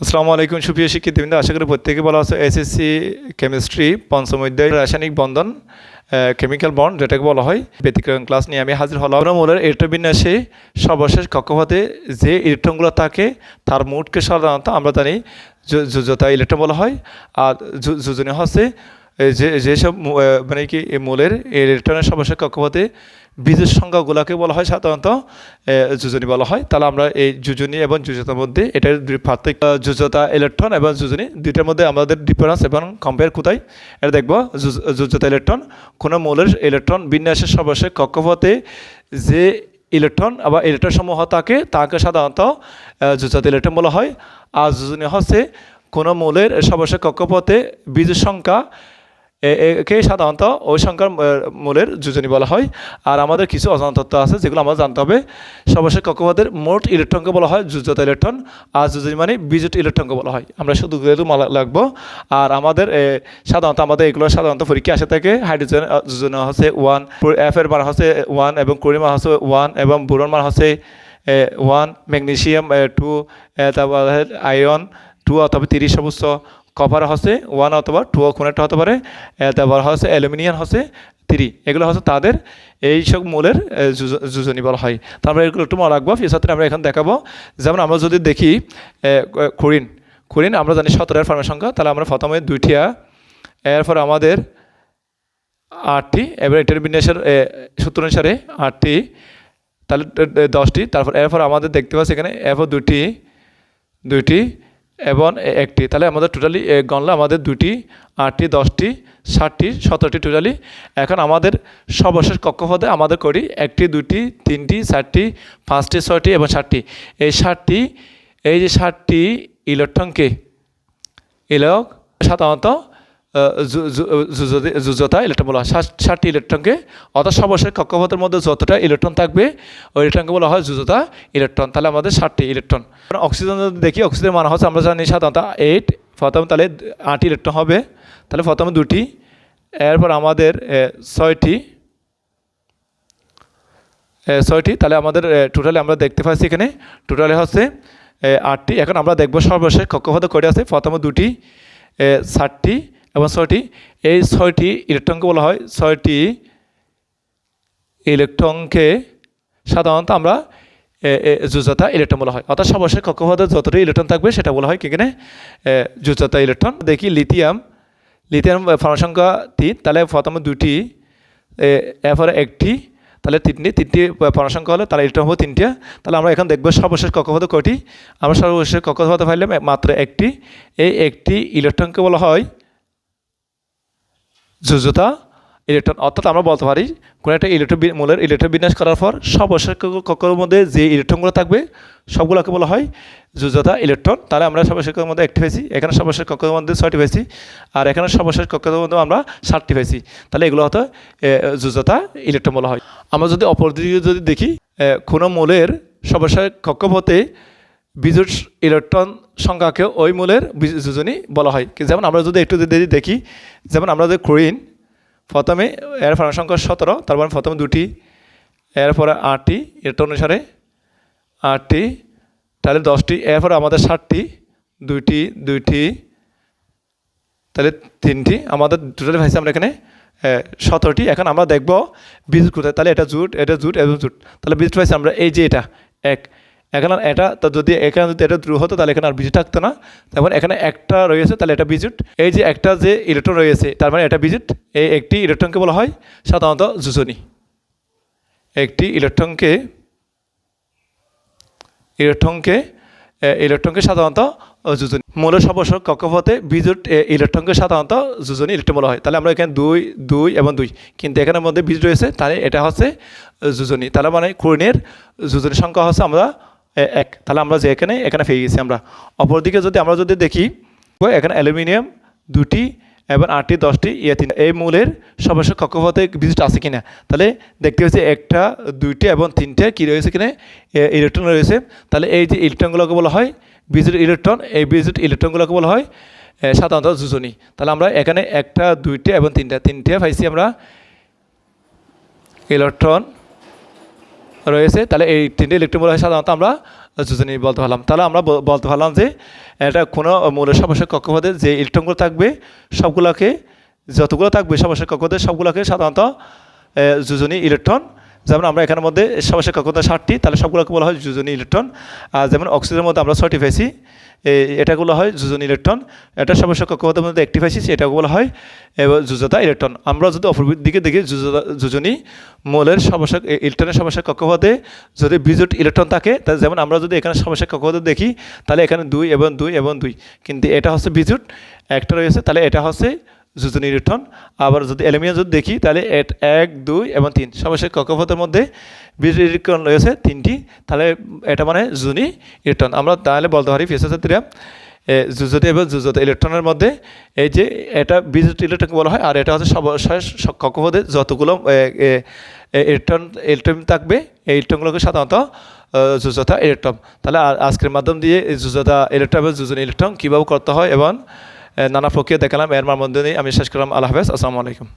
আসসালামু আলাইকুম, সুপ্রিয় শিক্ষার্থীবৃন্দ। আশা করি প্রত্যেকে বলা আছে। এসএসসি কেমিস্ট্রি পঞ্চম অধ্যায় রাসায়নিক বন্ধন কেমিক্যাল বন্ড যেটাকে বলা হয়, ব্যতিক্রম ক্লাস নিয়ে আমি হাজির হলাম। মূলের ইলেকট্রন বিন্যাসে সর্বশেষ কক্ষপথে যে ইলেকট্রনগুলো থাকে, তার মোটকে সাধারণত আমরা জানি যো- যোজ্যতা ইলেকট্রন বলা হয়। আর যোজনী হচ্ছে যে, যেসব মানে কি মূলের ইলেকট্রনের সর্বশেষ কক্ষপথে বীজের সংখ্যাগুলোকে বলা হয় সাধারণত যোজনী বলা হয়। তাহলে আমরা এই যোজনী এবং যোজতার মধ্যে এটার দুই পার্থক্য যোজতা ইলেকট্রন এবং যোজনী দুইটার মধ্যে আমাদের ডিফারেন্স এবং কম্পেয়ার কোথায়? এটা দেখব যোজ- যোজ্যতা ইলেকট্রন কোনো মৌলের ইলেকট্রন বিন্যাসের সর্বশেষ কক্ষপথে যে ইলেকট্রন আবার ইলেকট্রন সমূহ থাকে তাকে সাধারণত আহ, যোজ্যতা ইলেকট্রন বলা হয়। আর যোজনী হচ্ছে কোনো মৌলের সর্বশেষ কক্ষপথে বীজের সংখ্যা একে সাধারণত? ওই সংখ্যার মূলের যোজনী বলা হয়। আর আমাদের কিছু অজানা তত্ত্ব আছে, যেগুলো আমাদের জানতে হবে। সর্বশেষ কক্ষপথের মোট ইলেকট্রনকে বলা হয় যোজ্যতা ইলেকট্রন, আর যোজনী মানে বিজুট ইলেকট্রনকে বলা হয়। আমরা শুধু মালা লাগবো। আর আমাদের সাধারণত আমাদের এগুলো সাধারণত পরীক্ষা আসে থাকে। হাইড্রোজেন যোজনা হচ্ছে ওয়ান এফ এর মান হচ্ছে ওয়ান, এবং কুড়ি মান হচ্ছে ওয়ান, এবং বোরন মান হচ্ছে ওয়ান, ম্যাগনেসিয়াম টু তারপর আয়রন, টু, অথবা তিরিশ সবুজ কপার হচ্ছে ওয়ান অথবা টু কোনটা হতে পারে তারপর হচ্ছে অ্যালুমিনিয়াম হচ্ছে থ্রি। এগুলো হচ্ছে তাদের এই সব মূলের যোজনী বলা হয়। তারপরে এগুলো একটু মনে রাখব ফিসাতে আমরা এখন দেখাবো। যেমন আমরা যদি দেখি খুরিন খুরিন আমরা জানি সতেরোর ফার্মের সংখ্যা, তাহলে আমরা প্রথমে দুইটিয়া এরপর আমাদের আটটি, এবার এটার বিন্যাসের সূত্র অনুসারে আটটি, তাহলে দশটি, তারপর এরপর আমাদের দেখতে পাচ্ছি এখানে, এরপর দুটি দুইটি এবং একটি, তাহলে আমাদের টোটালি গণলে আমাদের দুটি আটটি, দশটি, ষাটটি, সতেরোটি টোটালি এখন আমাদের সর্বশেষ কক্ষপথে আমাদের করি একটি দুটি তিনটি, চারটি, পাঁচটি, ছয়টি এবং ষাটটি। এই ষাটটি, এই যে ষাটটি ইলেকট্রনকে, ইলেক সাধারণত যুজতে- ইলেকট্রন বলা হয়। ষাট- ষাটটি ইলেকট্রনকে অর্থাৎ সর্বশেষ কক্ষপথের মধ্যে যতটা ইলেকট্রন থাকবে, ওই ইলেকট্রনকে বলা হয় যুজতা ইলেকট্রন তাহলে আমাদের ষাটটি ইলেকট্রন অক্সিজেন দেখি অক্সিজেন মানা হচ্ছে আমরা জানি সাধারণত এইট প্রথমে তাহলে আটটি ইলেকট্রন হবে, তাহলে প্রথমে দুটি এরপর আমাদের ছয়টি ছয়টি, তাহলে আমাদের টোটালি আমরা দেখতে পাচ্ছি এখানে টোটালি হচ্ছে আটটি। এখন আমরা দেখব সর্বশেষ কক্ষপথে কয়টি আছে? প্রথমে দুটি ষাটটি এবং ছয়টি এই ছয়টি ইলেকট্রনকে বলা হয় ছয়টি ইলেকট্রনকে সাধারণত আমরা যোজ্যতা ইলেকট্রন বলা হয়। অর্থাৎ সর্বশেষ কক্ষপথে যতটি ইলেকট্রন থাকবে সেটা বলা হয় কি এখানে? এ, ইলেকট্রন দেখি লিথিয়াম লিথিয়াম সংখ্যা তিন তাহলে প্রথমে দুটি এরপরে একটি তাহলে তিনটি তিনটি পড়া সংখ্যা হলে তাহলে ইলেকট্রন হবে তিনটা। তাহলে আমরা এখন দেখব সর্বশেষ কক্ষপথে কয়টি। আমরা সর্বশেষ কক্ষপথে পাইলাম মাত্র একটি। এই একটি ইলেকট্রনকে বলা হয় যোজ্যতা ইলেকট্রন অর্থাৎ আমরা বলতে পারি কোনো একটা ইলেকট্রন মূলের ইলেকট্রন বিন্যাস করার পর কক্ষ- কক্ষের মধ্যে যে ইলেকট্রনগুলো থাকবে, সবগুলোকে বলা হয় যোজ্যতা ইলেকট্রন তাহলে আমরা সর্বশেষ মধ্যে একটি পেয়েছি, এখানে সর্বশেষ কক্ষের মধ্যে ছয়টি পেয়েছি, আর এখানে সর্বশেষ কক্ষের মধ্যে আমরা সাতটি পেয়েছি। তাহলে এগুলো হয়তো যোজ্যতা ইলেকট্রন বলা হয়। আমরা যদি অপর দিকে যদি দেখি কোনো মূলের সর্বশেষ কক্ষপথে বিদ্যুৎ ইলেকট্রন সংখ্যাকে ওই মূলের যোজনী বলা হয়। যেমন আমরা যদি একটু যদি দেখি, যেমন আমরা যদি ক্লোরিন প্রথমে এর ফার্ম সংখ্যা সতেরো, তারপর প্রথমে দুটি, এরপরে আটটি, এটা অনুসারে আটটি, তাহলে দশটি, এরপরে আমাদের ষাটটি দুইটি দুইটি, তাহলে তিনটি, আমাদের টোটাল ভাইছে আমরা এখানে সতেরোটি। এখন আমরা দেখব বীজ কোথায় তাহলে এটা জুট এটা জুট এবং জুট। তাহলে বীজ পাইছি আমরা এই যে এটা, এক এখানে এটা, তো যদি এখানে যদি এটা দ্রু হতো, তাহলে এখানে আর বীজ থাকতো না। তারপর এখানে একটা রয়েছে, তাহলে এটা বিজুট এই যে একটা যে ইলেকট্রন রয়েছে, তার মানে এটা বিজুট এই একটি ইলেকট্রনকে বলা হয় সাধারণত যোজনী। একটি ইলেকট্রনকে ইলেকট্রনকে ইলেকট্রনকে সাধারণত যোজনী। মূল সর্বশেষ কক্ষপথে বিদ্যুৎ ইলেকট্রনকে সাধারণত যোজনী ইলেকট্রন বলা হয়। তাহলে আমরা এখানে দুই দুই এবং দুই। কিন্তু এখানের মধ্যে বীজ রয়েছে, তাহলে এটা হচ্ছে যোজনী। তাহলে মানে কুরিনের যোজনী সংখ্যা হচ্ছে আমরা এক। তাহলে আমরা যে এখানে এখানে পেয়ে গেছি আমরা। অপরদিকে যদি আমরা যদি দেখি এখানে অ্যালুমিনিয়াম দুটি এবং আটটি, দশটি ইয়ে তিন এই মূলের সর্বশেষ কক্ষপথে ভিজিট আছে কিনা? তাহলে দেখতে পাচ্ছি একটা, দুইটি এবং তিনটে। কী রয়েছে কিনা ইলেকট্রন রয়েছে। তাহলে এই যে ইলেকট্রনগুলোকে বলা হয় বিজুট ইলেকট্রন, এই বিজুট ইলেকট্রনগুলোকে বলা হয় সাধারণত যোজনী তাহলে আমরা এখানে একটা, দুইটা এবং তিনটা। তিনটে পাইছি আমরা ইলেকট্রন। রয়েছে, তাহলে এই তিনটি হয়, সাধারণত আমরা যোজনী বলতে পারলাম। তাহলে আমরা বলতে পারলাম যে, এটা কোনো মূলের সমস্যা কক্ষপথে যে ইলেকট্রনগুলো থাকবে, সবগুলোকে, যতগুলো থাকবে সমস্যা কক্ষপথে, সবগুলোকে সাধারণত যোজনী ইলেকট্রন যেমন আমরা এখানের মধ্যে সর্বশেষ কক্ষপথে ষাটটি তাহলে সবগুলোকে বলা হয় যোজনী ইলেকট্রন। আর যেমন অক্সিজেনের মধ্যে আমরা ছয়টি এ- এটাগুলো হয় যোজনী ইলেকট্রন। এটা সর্বশেষ কক্ষপথের মধ্যে একটি পেয়েছি সেটা বলা হয় যোজতা ইলেকট্রন। আমরা যদি অপর দিকে দেখি যোজনী মৌলের এ- ইলেকট্রনের সর্বশেষ কক্ষপথে যদি বিজুট ইলেকট্রন থাকে তাহলে যেমন আমরা যদি এখানে সর্বশেষ কক্ষপথে দেখি, তাহলে এখানে দুই এবং দুই এবং দুই। কিন্তু এটা হচ্ছে বিজুট একটা রয়েছে, তাহলে এটা হচ্ছে যোজনী ইলেকট্রন আবার যদি অ্যালুমিনিয়াম যদি দেখি, তাহলে এট- এক, দুই এবং তিন। সর্বশেষ কক্ষপথের মধ্যে বিজুট ইলেকট্রন রয়েছে তিনটি। তাহলে এটা মানে যোজনী ইলেকট্রন। আমরা তাহলে বলতে পারি ফিসাসাত্রীরা যুজতে এবং যুজতে ইলেকট্রনের মধ্যে এই যে এটা বিজুট ইলেকট্রন বলা হয়, আর এটা হচ্ছে সর্বশেষ কক্ষপথে যতগুলো ইলেকট্রন ইলেকট্রন থাকবে, এই ইলেকট্রনগুলোকে সাধারণত যুজতা ইলেকট্রন। তাহলে আজকের মাধ্যম দিয়ে যুজতা ইলেকট্রন এবং যুজন ইলেকট্রন কীভাবে করতে হয় এবং নানা প্রক্রিয়া দেখালাম এর মধ্যে আমি শেষ করলাম। আল্লাহ হাফেজ আসসালামু আলাইকুম।